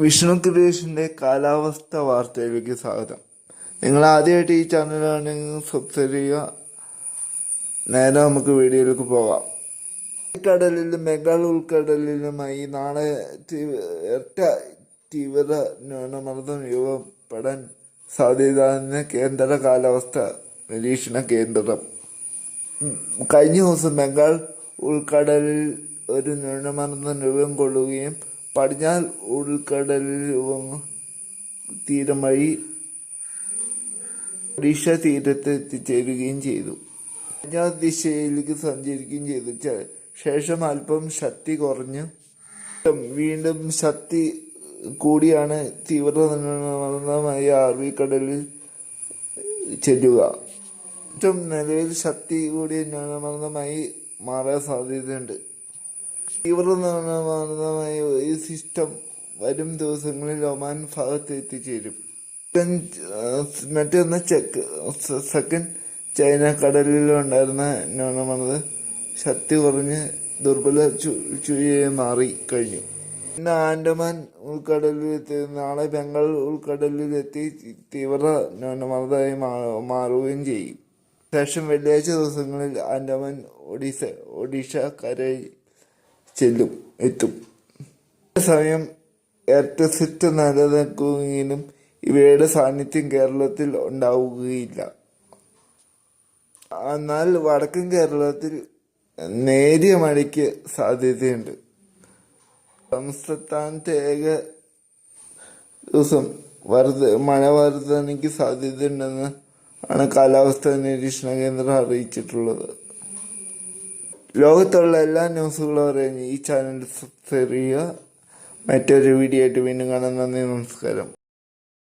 വിഷ്ണു ക്രിയേഷന്റെ കാലാവസ്ഥ വാർത്തയിലേക്ക് സ്വാഗതം. നിങ്ങൾ ആദ്യമായിട്ട് ഈ ചാനലാണെങ്കിൽ സബ്സ്ക്രൈബ് ചെയ്യുക. നേരെ നമുക്ക് വീഡിയോയിലേക്ക് പോകാം. കടലിലും ബംഗാൾ ഉൾക്കടലിലുമായി നാളെ ഇരട്ട തീവ്ര ന്യൂനമർദ്ദം രൂപപ്പെടാൻ സാധ്യതയെന്ന് കേന്ദ്ര കാലാവസ്ഥ നിരീക്ഷണ കേന്ദ്രം. കഴിഞ്ഞ ദിവസം ബംഗാൾ ഉൾക്കടലിൽ ഒരു ന്യൂനമർദ്ദം രൂപം കൊള്ളുകയും പടിഞ്ഞാറ് ഉൾക്കടലിൽ തീരമായി ഒഡീഷ തീരത്ത് എത്തിച്ചേരുകയും ചെയ്തു. പടിഞ്ഞാറ് ദിശയിലേക്ക് സഞ്ചരിക്കുകയും ചെയ്തു. ശേഷം അല്പം ശക്തി കുറഞ്ഞു വീണ്ടും ശക്തി കൂടിയാണ് തീവ്രമായ ന്യൂനമർദ്ദമായ അറബിക്കടലിൽ ചെല്ലുക. ഏറ്റവും നിലവിൽ ശക്തി കൂടി ന്യൂനമർദ്ദമായി മാറാൻ സാധ്യതയുണ്ട്. തീവ്ര ന്യൂനമർദ്ദമായ ഈ സിസ്റ്റം വരും ദിവസങ്ങളിൽ ഒമാൻ ഭാഗത്ത് എത്തിച്ചേരും. മറ്റൊന്ന് ചെക്ക് സെക്കൻഡ് ചൈന കടലിലുണ്ടായിരുന്ന ന്യൂനമർദ്ദം ശക്തി കുറഞ്ഞ് ദുർബല മാറി കഴിഞ്ഞു. പിന്നെ ആൻഡമാൻ ഉൾക്കടലിലെത്തി നാളെ ബംഗാൾ ഉൾക്കടലിലെത്തി തീവ്ര ന്യൂനമർദ്ദമായി മാറുകയും ചെയ്യും. ശേഷം വെള്ളിയാഴ്ച ദിവസങ്ങളിൽ ആൻഡമാൻ ഒഡീസ ഒഡീഷ കരയിൽ ചെല്ലും എത്തും. സമയം എർട്ടസിറ്റ് നിലനിൽക്കുകയും ഇവയുടെ സാന്നിധ്യം കേരളത്തിൽ ഉണ്ടാവുകയില്ല. എന്നാൽ വടക്കൻ കേരളത്തിൽ നേരിയ മഴയ്ക്ക് സാധ്യതയുണ്ട്. സംസ്ഥാനത്തെ ഏക ദിവസം വർദ്ധ മഴ വർധനയ്ക്ക് സാധ്യതയുണ്ടെന്ന് ആണ് കാലാവസ്ഥാ നിരീക്ഷണ കേന്ദ്രം അറിയിച്ചിട്ടുള്ളത്. ലോകത്തുള്ള എല്ലാ ന്യൂസുകളും അറിയാൻ ഈ ചാനൽ സബ്സ്ക്രൈബ് ചെയ്യുക മറ്റൊരു വീഡിയോ ആയിട്ട് വീണ്ടും കാണാൻ നന്ദി നമസ്കാരം.